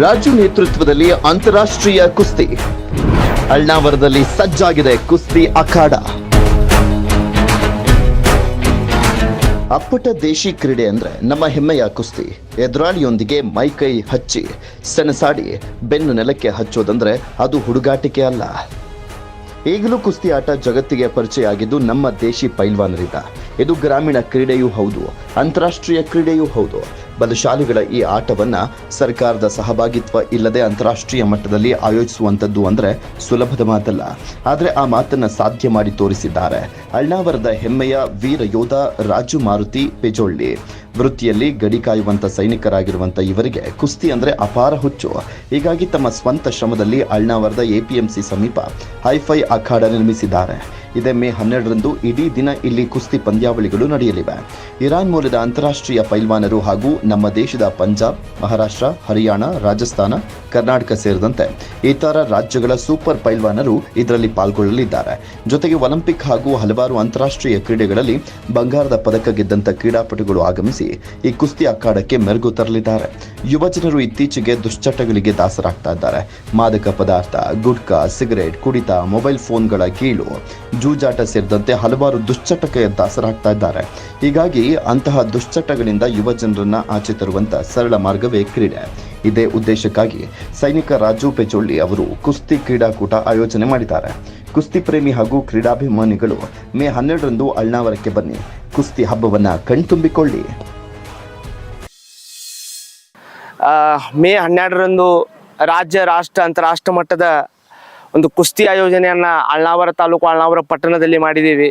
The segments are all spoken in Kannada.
ರಾಜು ನೇತೃತ್ವದಲ್ಲಿ ಅಂತಾರಾಷ್ಟ್ರೀಯ ಕುಸ್ತಿ. ಅಳ್ನಾವರದಲ್ಲಿ ಸಜ್ಜಾಗಿದೆ ಕುಸ್ತಿ ಅಖಾಡ. ಅಪ್ಪಟ ದೇಶಿ ಕ್ರೀಡೆ ಅಂದ್ರೆ ನಮ್ಮ ಹೆಮ್ಮೆಯ ಕುಸ್ತಿ. ಎದುರಾಳಿಯೊಂದಿಗೆ ಮೈಕೈ ಹಚ್ಚಿ, ಸೆಣಸಾಡಿ, ಬೆನ್ನು ನೆಲಕ್ಕೆ ಹಚ್ಚೋದಂದ್ರೆ ಅದು ಹುಡುಗಾಟಿಕೆ ಅಲ್ಲ. ಈಗಲೂ ಕುಸ್ತಿ ಆಟ ಜಗತ್ತಿಗೆ ಪರಿಚಯ ಆಗಿದ್ದು ನಮ್ಮ ದೇಶಿ ಪೈಲ್ವಾನರಿಂದ ಇದು ಗ್ರಾಮೀಣ ಕ್ರೀಡೆಯೂ ಹೌದು, ಅಂತಾರಾಷ್ಟ್ರೀಯ ಕ್ರೀಡೆಯೂ ಹೌದು. ಬಲಶಾಲಿಗಳ ಈ ಆಟವನ್ನ ಸರ್ಕಾರದ ಸಹಭಾಗಿತ್ವ ಇಲ್ಲದೆ ಅಂತಾರಾಷ್ಟ್ರೀಯ ಮಟ್ಟದಲ್ಲಿ ಆಯೋಜಿಸುವಂಥದ್ದು ಅಂದ್ರೆ ಸುಲಭದ ಮಾತಲ್ಲ. ಆದರೆ ಆ ಮಾತನ್ನ ಸಾಧ್ಯ ಮಾಡಿ ತೋರಿಸಿದ್ದಾರೆ. ಅಳ್ನಾವರದ ಹೆಮ್ಮೆಯ ವೀರ ಯೋಧ ರಾಜು ಮಾರುತಿ ಪೆಜೊಳ್ಳಿ. ವೃತ್ತಿಯಲ್ಲಿ ಗಡಿ ಕಾಯುವಂತ ಸೈನಿಕರಾಗಿರುವಂತ ಇವರಿಗೆ ಕುಸ್ತಿ ಅಂದ್ರೆ ಅಪಾರ ಹುಚ್ಚು. ಹೀಗಾಗಿ ತಮ್ಮ ಸ್ವಂತ ಶ್ರಮದಲ್ಲಿ ಅಳ್ನಾವರದ ಎಪಿಎಂಸಿ ಸಮೀಪ ಹೈಫೈ ಅಖಾಡ ನಿರ್ಮಿಸಿದ್ದಾರೆ. ಇದೇ ಮೇ ಹನ್ನೆರಡರಂದು ಇಡೀ ದಿನ ಇಲ್ಲಿ ಕುಸ್ತಿ ಪಂದ್ಯಾವಳಿಗಳು ನಡೆಯಲಿವೆ. ಇರಾನ್ ಮೂಲದ ಅಂತಾರಾಷ್ಟ್ರೀಯ ಪೈಲ್ವಾನರು ಹಾಗೂ ನಮ್ಮ ದೇಶದ ಪಂಜಾಬ್, ಮಹಾರಾಷ್ಟ್ರ, ಹರಿಯಾಣ, ರಾಜಸ್ಥಾನ, ಕರ್ನಾಟಕ ಸೇರಿದಂತೆ ಇತರ ರಾಜ್ಯಗಳ ಸೂಪರ್ ಪೈಲ್ವಾನರು ಇದರಲ್ಲಿ ಪಾಲ್ಗೊಳ್ಳಲಿದ್ದಾರೆ. ಜೊತೆಗೆ ಒಲಿಂಪಿಕ್ ಹಾಗೂ ಹಲವಾರು ಅಂತಾರಾಷ್ಟ್ರೀಯ ಕ್ರೀಡೆಗಳಲ್ಲಿ ಬಂಗಾರದ ಪದಕ ಗೆದ್ದಂತ ಕ್ರೀಡಾಪಟುಗಳು ಆಗಮಿಸಿ ಈ ಕುಸ್ತಿ ಅಖಾಡಕ್ಕೆ ಮೆರುಗು ತರಲಿದ್ದಾರೆ. ಯುವಜನರು ಇತ್ತೀಚೆಗೆ ದುಶ್ಚಟಗಳಿಗೆ ದಾಸರಾಗ್ತಾ ಇದ್ದಾರೆ. ಮಾದಕ ಪದಾರ್ಥ, ಗುಟ್ಕಾ, ಸಿಗರೇಟ್, ಕುಡಿತ, ಮೊಬೈಲ್ ಫೋನ್ಗಳ ಕೀಳು, ಜೂಜಾಟ ಸೇರಿದಂತೆ ಹಲವಾರು ದುಶ್ಚಟಕ್ಕೆ ದಾಸರಾಗ್ತಾ ಇದ್ದಾರೆ. ಹೀಗಾಗಿ ಅಂತಹ ದುಶ್ಚಟಗಳಿಂದ ಯುವ ಜನರನ್ನ ಆಚೆ ತರುವಂತ ಸರಳ ಮಾರ್ಗವೇ ಕ್ರೀಡೆ. ಇದೇ ಉದ್ದೇಶಕ್ಕಾಗಿ ಸೈನಿಕ ರಾಜು ಪೆಚೋಳ್ಳಿ ಅವರು ಕುಸ್ತಿ ಕ್ರೀಡಾಕೂಟ ಆಯೋಜನೆ ಮಾಡಿದ್ದಾರೆ. ಕುಸ್ತಿ ಪ್ರೇಮಿ ಹಾಗೂ ಕ್ರೀಡಾಭಿಮಾನಿಗಳು ಮೇ ಹನ್ನೆರಡರಂದು ಅಳ್ನಾವರಕ್ಕೆ ಬನ್ನಿ. ಕುಸ್ತಿ ಹಬ್ಬವನ್ನ ಕಣ್ತುಂಬಿಕೊಳ್ಳಿ. ಮೇ ಹನ್ನೆರಡರಂದು ರಾಜ್ಯ, ರಾಷ್ಟ್ರ, ಅಂತಾರಾಷ್ಟ್ರ ಮಟ್ಟದ ಒಂದು ಕುಸ್ತಿ ಆಯೋಜನೆಯನ್ನು ಅಳ್ನಾವರ ತಾಲೂಕು ಅಳ್ನಾವರ ಪಟ್ಟಣದಲ್ಲಿ ಮಾಡಿದ್ದೀವಿ.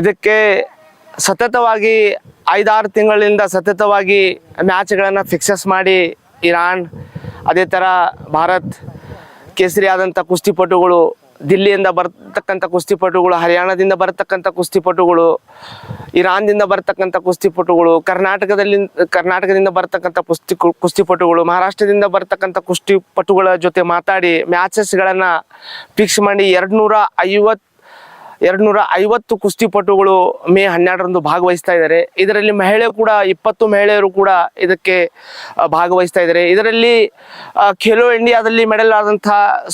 ಇದಕ್ಕೆ ಸತತವಾಗಿ ಐದಾರು ತಿಂಗಳಿಂದ ಸತತವಾಗಿ ಮ್ಯಾಚ್ಗಳನ್ನು ಫಿಕ್ಸಸ್ ಮಾಡಿ ಇರಾನ್, ಅದೇ ಥರ ಭಾರತ್ ಕೇಸರಿ ಆದಂಥ ಕುಸ್ತಿಪಟುಗಳು ದಿಲ್ಲಿಯಿಂದ ಬರ್ತಕ್ಕಂಥ ಕುಸ್ತಿಪಟುಗಳು ಹರಿಯಾಣದಿಂದ ಬರತಕ್ಕಂಥ ಕುಸ್ತಿಪಟುಗಳು ಇರಾನ್ದಿಂದ ಬರತಕ್ಕಂಥ ಕುಸ್ತಿಪಟುಗಳು ಕರ್ನಾಟಕದಲ್ಲಿ, ಕರ್ನಾಟಕದಿಂದ ಬರತಕ್ಕಂಥ ಕುಸ್ತಿ ಕುಸ್ತಿಪಟುಗಳು ಮಹಾರಾಷ್ಟ್ರದಿಂದ ಬರತಕ್ಕಂಥ ಕುಸ್ತಿಪಟುಗಳ ಜೊತೆ ಮಾತಾಡಿ ಮ್ಯಾಚಸ್ಗಳನ್ನು ಫಿಕ್ಸ್ ಮಾಡಿ ಎರಡು ನೂರ ಐವತ್ತು ಎರಡು ನೂರ ಐವತ್ತು ಕುಸ್ತಿಪಟುಗಳು ಮೇ ಹನ್ನೆರಡರಂದು ಭಾಗವಹಿಸ್ತಾ ಇದ್ದಾರೆ. ಇದರಲ್ಲಿ ಮಹಿಳೆ ಕೂಡ, ಇಪ್ಪತ್ತು ಮಹಿಳೆಯರು ಕೂಡ ಇದಕ್ಕೆ ಭಾಗವಹಿಸ್ತಾ ಇದ್ದಾರೆ. ಇದರಲ್ಲಿ ಖೇಲೋ ಇಂಡಿಯಾದಲ್ಲಿ ಮೆಡಲ್ ಆದಂಥ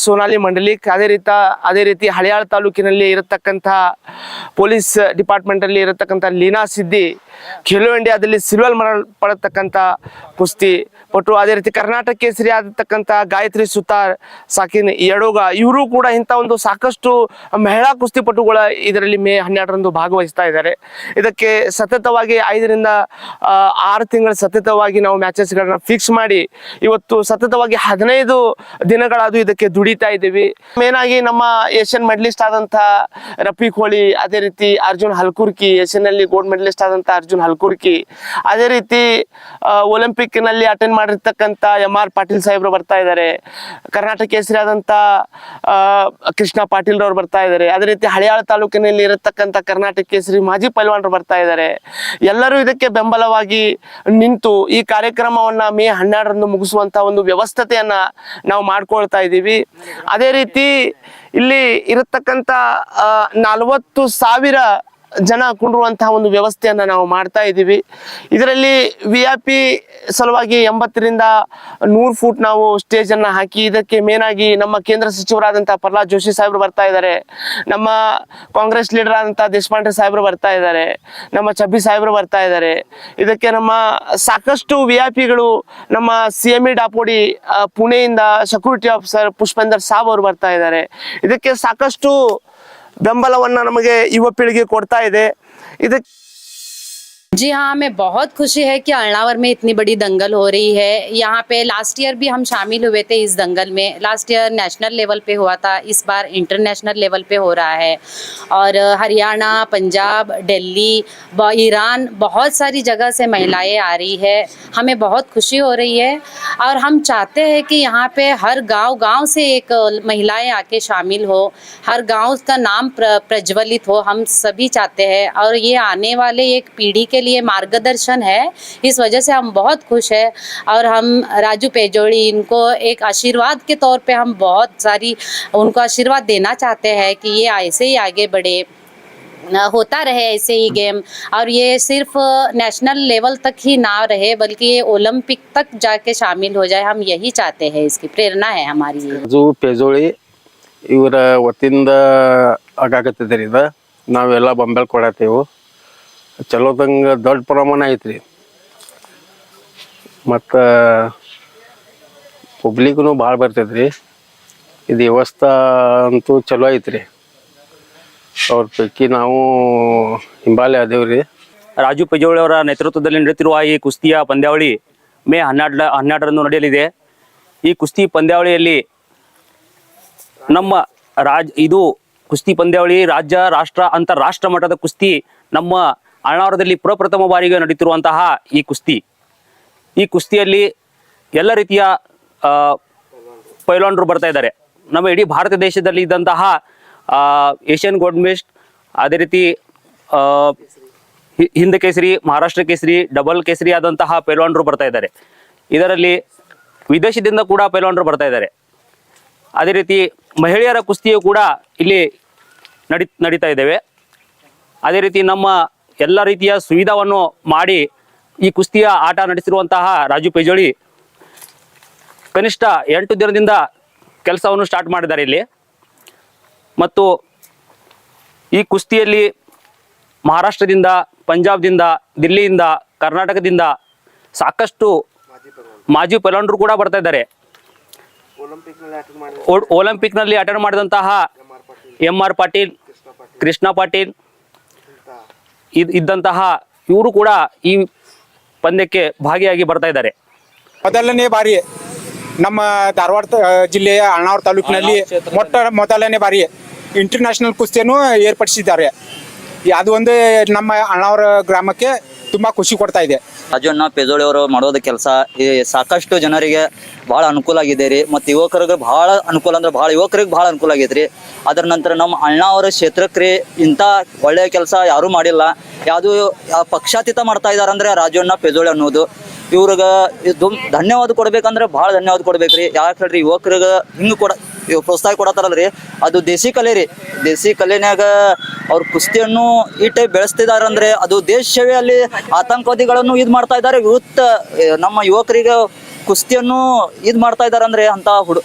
ಸೋನಾಲಿ ಮಂಡಲಿಕ್, ಅದೇ ರೀತ, ಅದೇ ರೀತಿ ಹಳಿಯಾಳ ತಾಲೂಕಿನಲ್ಲಿ ಇರತಕ್ಕಂಥ ಪೊಲೀಸ್ ಡಿಪಾರ್ಟ್ಮೆಂಟಲ್ಲಿ ಇರತಕ್ಕಂಥ ಲೀನಾ ಸಿದ್ದಿ, ಖೇಲೋ ಇಂಡಿಯಾದಲ್ಲಿ ಸಿಲ್ವರ್ ಮೆಡಲ್ ಪಡತಕ್ಕಂಥ ಕುಸ್ತಿ ಪಟು. ಅದೇ ರೀತಿ ಕರ್ನಾಟಕ ಕೇಸರಿ ಆಗಿರ್ತಕ್ಕಂಥ ಗಾಯತ್ರಿ ಸುತಾರ್, ಸಾಕಿನ್ ಯಡೋಗ, ಇವರು ಕೂಡ ಇಂಥ ಒಂದು ಸಾಕಷ್ಟು ಮಹಿಳಾ ಕುಸ್ತಿಪಟುಗಳ ಇದರಲ್ಲಿ ಮೇ ಹನ್ನೆರಡರಂದು ಭಾಗವಹಿಸ್ತಾ ಇದ್ದಾರೆ. ಇದಕ್ಕೆ ಸತತವಾಗಿ ಐದರಿಂದ ಆರು ತಿಂಗಳ ಸತತವಾಗಿ ನಾವು ಮ್ಯಾಚಸ್ಗಳನ್ನ ಫಿಕ್ಸ್ ಮಾಡಿ ಇವತ್ತು ಸತತವಾಗಿ ಹದಿನೈದು ದಿನಗಳಾದ್ರು ಇದಕ್ಕೆ ದುಡಿತಾ ಇದ್ದೀವಿ. ಮೇನ್ ಆಗಿ ನಮ್ಮ ಏಷ್ಯನ್ ಮೆಡಲಿಸ್ಟ್ ಆದಂತಹ ರಫಿ ಕೋಳಿ ಅದೇ ರೀತಿ ಅರ್ಜುನ್ ಹಲ್ಕುರ್ಕಿ ಏಷ್ಯನ್ನಲ್ಲಿ ಗೋಲ್ಡ್ ಮೆಡಲಿಸ್ಟ್ ಆದಂಥ ಅರ್ಜುನ್ ಹಲ್ಕುರ್ಕಿ ಅದೇ ರೀತಿ ಒಲಿಂಪಿಕ್ನಲ್ಲಿ ಅಟೆಂಡ್ ಮಾಡಿರ್ತಕ್ಕಂಥ ಎಂ ಆರ್ ಪಾಟೀಲ್ ಸಾಹೇಬ್ರು ಬರ್ತಾ ಇದ್ದಾರೆ. ಕರ್ನಾಟಕ ಆ, ಕೃಷ್ಣ ಪಾಟೀಲ್ ರವರು ಬರ್ತಾ ಇದ್ದಾರೆ. ಅದೇ ರೀತಿ ಹಳಿಯಾಳ ತಾಲೂಕಿನಲ್ಲಿ ಇರತಕ್ಕಂಥ ಕರ್ನಾಟಕ ಕೇಸರಿ ಮಾಜಿ ಪೈಲ್ವಾನರು ಬರ್ತಾ ಇದ್ದಾರೆ. ಎಲ್ಲರೂ ಇದಕ್ಕೆ ಬೆಂಬಲವಾಗಿ ನಿಂತು ಈ ಕಾರ್ಯಕ್ರಮವನ್ನ ಮೇ ಹನ್ನೆರಡರಂದು ಮುಗಿಸುವಂತ ಒಂದು ವ್ಯವಸ್ಥತೆಯನ್ನು ನಾವು ಮಾಡ್ಕೊಳ್ತಾ ಇದ್ದೀವಿ. ಅದೇ ರೀತಿ ಇಲ್ಲಿ ಇರತಕ್ಕಂಥ ನಲವತ್ತು ಸಾವಿರ ಜನ ಕುಂಡಿರುವಂತಹ ಒಂದು ವ್ಯವಸ್ಥೆಯನ್ನು ನಾವು ಮಾಡ್ತಾ ಇದ್ದೀವಿ. ಇದರಲ್ಲಿ ವಿ ಐ ಪಿ ಸಲುವಾಗಿ ಎಂಬತ್ತರಿಂದ ನೂರು ಫೂಟ್ ನಾವು ಸ್ಟೇಜ್ ಅನ್ನ ಹಾಕಿ ಇದಕ್ಕೆ ಮೇನ್ ಆಗಿ ನಮ್ಮ ಕೇಂದ್ರ ಸಚಿವರಾದಂಥ ಪ್ರಹ್ಲಾದ್ ಜೋಶಿ ಸಾಹೇಬರು ಬರ್ತಾ ಇದ್ದಾರೆ. ನಮ್ಮ ಕಾಂಗ್ರೆಸ್ ಲೀಡರ್ ಆದಂಥ ದೇಶಪಾಂಡೆ ಸಾಹೇಬರು ಬರ್ತಾ ಇದ್ದಾರೆ. ನಮ್ಮ ಚಬ್ಬಿ ಸಾಹೇಬರು ಬರ್ತಾ ಇದ್ದಾರೆ. ಇದಕ್ಕೆ ನಮ್ಮ ಸಾಕಷ್ಟು ವಿ ಐ ಪಿಗಳು ನಮ್ಮ ಸಿ ಎಂ ಇ ಡಾಪೋಡಿ ಆ, ಪುಣೆಯಿಂದ ಸೆಕ್ಯೂರಿಟಿ ಆಫೀಸರ್ ಪುಷ್ಪೇಂದರ್ ಸಾಬ್ ಅವರು ಬರ್ತಾ ಇದ್ದಾರೆ. ಇದಕ್ಕೆ ಸಾಕಷ್ಟು ಬೆಂಬಲವನ್ನ ನಮಗೆ ಯುವ ಪೀಳಿಗೆ ಕೊಡ್ತಾ ಇದೆ. ಇದಕ್ಕೆ जी हाँ हमें बहुत खुशी है कि अल्नावर में इतनी बड़ी दंगल हो रही है। यहाँ पे लास्ट ईयर भी हम शामिल हुए थे इस दंगल में। लास्ट ईयर नेशनल लेवल पे हुआ था, इस बार इंटरनेशनल लेवल पे हो रहा है। और हरियाणा, पंजाब, दिल्ली ईरान बहुत सारी जगह से महिलाएँ आ रही है। हमें बहुत खुशी हो रही है। और हम चाहते हैं कि यहाँ पे हर गाँव गाँव से एक महिलाएँ आके शामिल हो। हर गाँव का नाम प्रज्वलित हो। हम सभी चाहते हैं। और ये आने वाले एक पीढ़ी के लिए मार्गदर्शन है इस वजह से हम बहुत खुश हैं और हम राजू पेजोड़ी इनको एक आशीर्वाद के तौर पे हम बहुत सारी उनको आशीर्वाद देना चाहते हैं कि ये ऐसे ही आगे बढ़े अ, होता रहे ऐसे ही गेम और ये सिर्फ नेशनल लेवल तक ही ना रहे बल्कि ये ओलंपिक तक जाके शामिल हो जाए हम यही चाहते हैं इसकी प्रेरणा है हमारी ये ಜೂ ಪೇಜೋಳಿ ಇವರ ವತಿಯಿಂದ ಆಗಾಕತ್ತೈತ್ರಿ ಇದು ನಾವೆಲ್ಲ ಬಂಬೆಲ್ ಕೊಡತ್ತೇವು ಚಲೋದಂಗೆ ದೊಡ್ಡ ಪ್ರಮಾಣ ಐತ್ರಿ. ಮತ್ತು ಪಬ್ಲಿಕ್ನು ಭಾಳ ಬರ್ತೈತ್ರಿ. ಇದು ವ್ಯವಸ್ಥೆ ಅಂತೂ ಚಲೋ ಐತ್ರಿ. ಅವ್ರ ಪೈಕಿ ನಾವು ಹಿಂಬಾಲೆ ಅದೇವ್ರಿ ರಾಜು ಪೈಜೋಳಿ ಅವರ ನೇತೃತ್ವದಲ್ಲಿ ನಡೆಯುತ್ತಿರುವ ಈ ಕುಸ್ತಿಯ ಪಂದ್ಯಾವಳಿ ಮೇ ಹನ್ನೆರಡು ಹನ್ನೆರಡರಂದು ನಡೆಯಲಿದೆ. ಈ ಕುಸ್ತಿ ಪಂದ್ಯಾವಳಿಯಲ್ಲಿ ನಮ್ಮ ರಾಜ್ ಇದು ಕುಸ್ತಿ ಪಂದ್ಯಾವಳಿ ರಾಜ್ಯ, ರಾಷ್ಟ್ರ, ಅಂತಾರಾಷ್ಟ್ರ ಮಟ್ಟದ ಕುಸ್ತಿ ನಮ್ಮ ಅಳ್ನಾವರದಲ್ಲಿ ಪ್ರಪ್ರಥಮ ಬಾರಿಗೆ ನಡೀತಿರುವಂತಹ ಈ ಕುಸ್ತಿ. ಈ ಕುಸ್ತಿಯಲ್ಲಿ ಎಲ್ಲ ರೀತಿಯ ಪೈಲಾನ್ರು ಬರ್ತಾ ಇದ್ದಾರೆ. ನಮ್ಮ ಇಡೀ ಭಾರತ ದೇಶದಲ್ಲಿ ಇದ್ದಂತಹ ಏಷ್ಯನ್ ಗೋಲ್ಡ್ ಮೆಸ್ಟ್, ಅದೇ ರೀತಿ ಹಿಂದ ಕೇಸರಿ, ಮಹಾರಾಷ್ಟ್ರ ಕೇಸರಿ, ಡಬಲ್ ಕೇಸರಿ ಆದಂತಹ ಪೈಲಾಂಡ್ರು ಬರ್ತಾ ಇದ್ದಾರೆ. ಇದರಲ್ಲಿ ವಿದೇಶದಿಂದ ಕೂಡ ಪೈಲಾಂಡ್ರು ಬರ್ತಾ ಇದ್ದಾರೆ. ಅದೇ ರೀತಿ ಮಹಿಳೆಯರ ಕುಸ್ತಿಯು ಕೂಡ ಇಲ್ಲಿ ನಡಿ, ನಡೀತಾ ಇದ್ದೇವೆ. ಅದೇ ರೀತಿ ನಮ್ಮ ಎಲ್ಲ ರೀತಿಯ ಸುವಿಧಾವನ್ನು ಮಾಡಿ ಈ ಕುಸ್ತಿಯ ಆಟ ನಡೆಸಿರುವಂತಹ ರಾಜು ಪೇಜೋಳಿ ಕನಿಷ್ಠ ಎಂಟು ದಿನದಿಂದ ಕೆಲಸವನ್ನು ಸ್ಟಾರ್ಟ್ ಮಾಡಿದ್ದಾರೆ ಇಲ್ಲಿ. ಮತ್ತು ಈ ಕುಸ್ತಿಯಲ್ಲಿ ಮಹಾರಾಷ್ಟ್ರದಿಂದ, ಪಂಜಾಬ್ದಿಂದ, ದಿಲ್ಲಿಯಿಂದ, ಕರ್ನಾಟಕದಿಂದ ಸಾಕಷ್ಟು ಮಾಜಿ ಪೈಲವಾನರು ಕೂಡ ಬರ್ತಾ ಇದ್ದಾರೆ. ಒಲಿಂಪಿಕ್ನಲ್ಲಿ ಅಟೆಂಡ್ ಮಾಡಿದಂತಹ ಎಂ ಆರ್ ಪಾಟೀಲ್, ಕೃಷ್ಣ ಪಾಟೀಲ್ ಇದ್ದಂತಹ ಇವರು ಕೂಡ ಈ ಪಂದ್ಯಕ್ಕೆ ಭಾಗಿಯಾಗಿ ಬರ್ತಾ ಇದ್ದಾರೆ. ಮೊದಲನೇ ಬಾರಿ ನಮ್ಮ ಧಾರವಾಡ ಜಿಲ್ಲೆಯ ಅಣ್ಣಾವ್ರ ತಾಲೂಕಿನಲ್ಲಿ ಮೊಟ್ಟ ಮೊದಲನೇ ಬಾರಿ ಇಂಟರ್ನ್ಯಾಷನಲ್ ಕುಸ್ತಿಯನ್ನು ಏರ್ಪಡಿಸಿದ್ದಾರೆ. ಅದು ಒಂದು ನಮ್ಮ ಅಣ್ಣಾವ್ರ ಗ್ರಾಮಕ್ಕೆ ತುಂಬಾ ಖುಷಿ ಕೊಡ್ತಾ ಇದೆ. ರಾಜಣ್ಣ ಪೆಜೋಳಿ ಅವರು ಮಾಡೋದ ಕೆಲಸ ಸಾಕಷ್ಟು ಜನರಿಗೆ ಬಹಳ ಅನುಕೂಲ ಆಗಿದೆ ರೀ. ಮತ್ತು ಯುವಕರಿಗೆ ಬಹಳ ಅನುಕೂಲ ಅಂದ್ರೆ ಬಹಳ ಯುವಕರಿಗೆ ಬಹಳ ಅನುಕೂಲ ಆಗೈತೆ ರೀ. ಅದರ ನಂತರ ನಮ್ಮ ಅಣ್ಣ ಅವರ ಕ್ಷೇತ್ರಕ್ಕೆ ಇಂಥ ಒಳ್ಳೆಯ ಕೆಲಸ ಯಾರೂ ಮಾಡಿಲ್ಲ. ಯಾವುದು ಪಕ್ಷಾತೀತ ಮಾಡ್ತಾ ಅಂದ್ರೆ ರಾಜಣ್ಣ ಪೆಜೋಳಿ ಅನ್ನೋದು. ಇವ್ರಿಗೆ ಧನ್ಯವಾದ ಕೊಡ್ಬೇಕಂದ್ರೆ ಬಹಳ ಧನ್ಯವಾದ ಕೊಡ್ಬೇಕ್ರಿ ಯಾಕೆ ಹೇಳ್ರಿ, ಯುವಕರಿಗೆ ಹಿಂಗೆ ಕೊಡ ಇವ್ ಪ್ರೋತ್ಸಾಹ ಕೊಡತ್ತಾರಲ್ರಿ. ಅದು ದೇಸಿ ಕಲೆ ರೀ. ದೇಸಿ ಕಲೆನ್ಯಾಗ ಅವ್ರ ಕುಸ್ತಿಯನ್ನು ಈ ಟೈಪ್ ಅಂದ್ರೆ ಅದು ದೇಶ ಅಲ್ಲಿ ಆತಂಕವಾದಿಗಳನ್ನು ಇದು ಮಾಡ್ತಾ ಇದ್ದಾರೆ ಇವತ್ತ ನಮ್ಮ ಯುವಕರಿಗೆ ಕುಸ್ತಿಯನ್ನು ಇದು ಮಾಡ್ತಾ ಇದ್ದಾರೆ ಅಂದ್ರೆ ಅಂತ ಹುಡು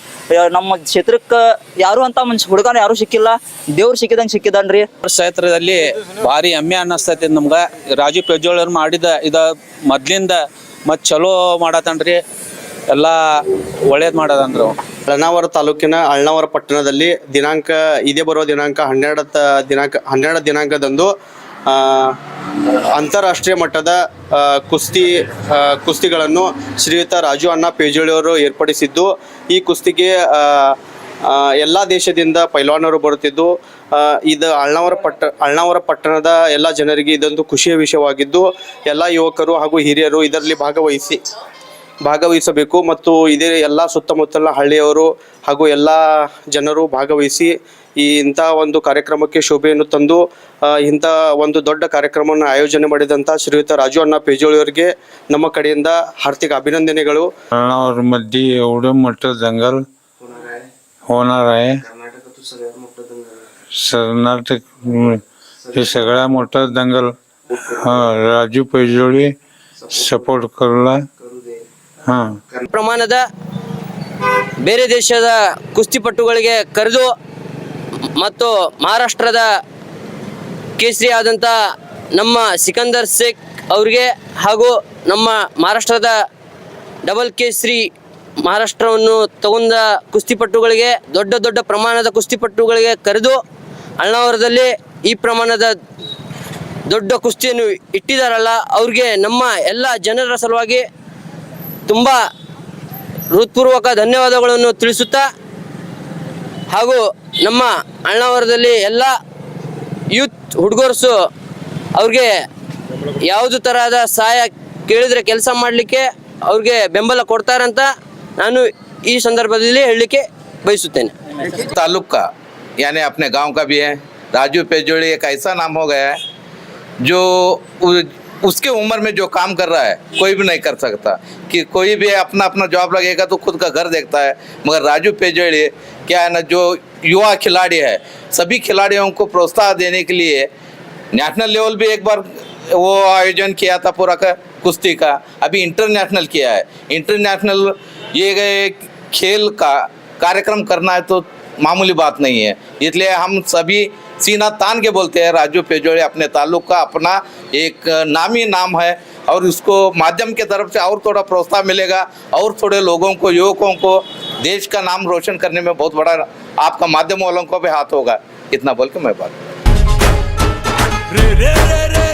ನಮ್ಮ ಕ್ಷೇತ್ರಕ್ಕೆ ಯಾರು ಅಂತ ಮನುಷ್ಯ ಹುಡುಗನ ಯಾರು ಸಿಕ್ಕಿಲ್ಲ. ದೇವ್ರು ಸಿಕ್ಕಿದಂಗೆ ಸಿಕ್ಕಿದನ್ರಿ. ಕ್ಷೇತ್ರದಲ್ಲಿ ಭಾರಿ ಹೆಮ್ಮೆ ಅನ್ನಿಸ್ತೈತಿ ನಮ್ಗೆ. ರಾಜೀವ್ ಪ್ರಜ್ವಲ್ ಅವ್ರು ಮಾಡಿದ ಇದ ಮೊದ್ಲಿಂದ ಮತ್ತೆ ಚಲೋ ಮಾಡತನ್ರಿ. ಎಲ್ಲ ಒಳ್ಳೇದು ಮಾಡದಂದ್ರು ಅಳ್ನಾವರ ತಾಲೂಕಿನ ಅಳ್ನಾವರ ಪಟ್ಟಣದಲ್ಲಿ ದಿನಾಂಕ, ಇದೇ ಬರೋ ದಿನಾಂಕ ಹನ್ನೆರಡ ದಿನಾಂಕ, ಹನ್ನೆರಡು ದಿನಾಂಕದಂದು ಅಂತಾರಾಷ್ಟ್ರೀಯ ಮಟ್ಟದ ಕುಸ್ತಿ ಕುಸ್ತಿಗಳನ್ನು ಶ್ರೀಯುತ ರಾಜು ಅಣ್ಣ ಪೇಜೋಳಿಯವರು ಏರ್ಪಡಿಸಿದ್ದು. ಈ ಕುಸ್ತಿಗೆ ಎಲ್ಲ ದೇಶದಿಂದ ಪೈಲ್ವಾನರು ಬರುತ್ತಿದ್ದು. ಇದು ಅಳ್ನಾವರ ಪಟ್ಟ, ಅಳ್ನಾವರ ಪಟ್ಟಣದ ಎಲ್ಲ ಜನರಿಗೆ ಇದೊಂದು ಖುಷಿಯ ವಿಷಯವಾಗಿದ್ದು, ಎಲ್ಲ ಯುವಕರು ಹಾಗೂ ಹಿರಿಯರು ಇದರಲ್ಲಿ ಭಾಗವಹಿಸಿ. ಭಾಗವಹಿಸಬೇಕು ಮತ್ತು ಇದೇ ಎಲ್ಲ ಸುತ್ತಮುತ್ತಲ ಹಳ್ಳಿಯವರು ಹಾಗೂ ಎಲ್ಲ ಜನರು ಭಾಗವಹಿಸಿ ಈ ಇಂಥ ಒಂದು ಕಾರ್ಯಕ್ರಮಕ್ಕೆ ಶೋಭೆಯನ್ನು ತಂದು ಇಂಥ ಒಂದು ದೊಡ್ಡ ಕಾರ್ಯಕ್ರಮವನ್ನು ಆಯೋಜನೆ ಮಾಡಿದಂಥ ಶ್ರೀಯುತ ರಾಜು ಅಣ್ಣ ಪೇಜೋಳಿಯವರಿಗೆ ನಮ್ಮ ಕಡೆಯಿಂದ ಹಾರ್ದಿಕ ಅಭಿನಂದನೆಗಳು. ಅವ್ರ ಮದ್ದಿ ಉಡು ಮಟ್ಟು ದಂಗಲ್. ಹೋನಾರಾಯ. ಕರ್ನಾಟಕ ಸಗಳ सगळा मोठा दंगल ರಾಜು पैजोळी सपोर्ट करला ಪ್ರಮಾಣದ ಬೇರೆ ದೇಶದ ಕುಸ್ತಿಪಟುಗಳಿಗೆ ಕರೆದು ಮತ್ತು ಮಹಾರಾಷ್ಟ್ರದ ಕೇಸರಿ ಆದಂಥ ನಮ್ಮ ಸಿಕಂದರ್ ಶೇಖ್ ಅವ್ರಿಗೆ ಹಾಗೂ ನಮ್ಮ ಮಹಾರಾಷ್ಟ್ರದ ಡಬಲ್ ಕೇಸರಿ ಮಹಾರಾಷ್ಟ್ರವನ್ನು ತಗೊಂಡ ಕುಸ್ತಿಪಟುಗಳಿಗೆ ದೊಡ್ಡ ದೊಡ್ಡ ಪ್ರಮಾಣದ ಕುಸ್ತಿಪಟುಗಳಿಗೆ ಕರೆದು ಅಳ್ನಾವರದಲ್ಲಿ ಈ ಪ್ರಮಾಣದ ದೊಡ್ಡ ಕುಸ್ತಿಯನ್ನು ಇಟ್ಟಿದಾರಲ್ಲ ಅವ್ರಿಗೆ ನಮ್ಮ ಎಲ್ಲ ಜನರ ಸಲುವಾಗಿ ತುಂಬ ಹೃತ್ಪೂರ್ವಕ ಧನ್ಯವಾದಗಳನ್ನು ತಿಳಿಸುತ್ತಾ ಹಾಗೂ ನಮ್ಮ ಅಣ್ಣಾವರದಲ್ಲಿ ಎಲ್ಲ ಯೂತ್ ಹುಡುಗರ್ಸು ಅವ್ರಿಗೆ ಯಾವುದು ತರಹದ ಸಹಾಯ ಕೇಳಿದರೆ ಕೆಲಸ ಮಾಡಲಿಕ್ಕೆ ಅವ್ರಿಗೆ ಬೆಂಬಲ ಕೊಡ್ತಾರಂತ ನಾನು ಈ ಸಂದರ್ಭದಲ್ಲಿ ಹೇಳಲಿಕ್ಕೆ ಬಯಸುತ್ತೇನೆ ताल्लुक का यानी अपने गांव का भी है राजू पेजोड़ी एक ऐसा नाम हो गया है जो उ- उसके उम्र में जो काम कर रहा है, कोई भी नहीं कर सकता। कि कोई भी अपना अपना जॉब लगेगा तो खुद का घर देखता है। मगर राजू पेजोड़ी क्या है ना, जो युवा खिलाड़ी है, सभी खिलाड़ियों को प्रोत्साहन देने के लिए नेशनल लेवल भी एक बार वो आयोजन किया था पूरा का, कुश्ती का, अभी इंटरनेशनल किया है। इंटरनेशनल ये खेल का कार्यक्रम करना है तो मामूली बात नहीं है। इसलिए हम सभी सीना तान के बोलते हैं, राजू पेजोड़े अपने ताल्लुक का अपना एक नामी नाम है और उसको माध्यम के तरफ़ से और थोड़ा प्रोत्साहन मिलेगा और थोड़े लोगों को, युवकों को देश का नाम रोशन करने में बहुत बड़ा आपका माध्यम वालों को भी हाथ होगा। इतना बोल के मैं बात रे रे।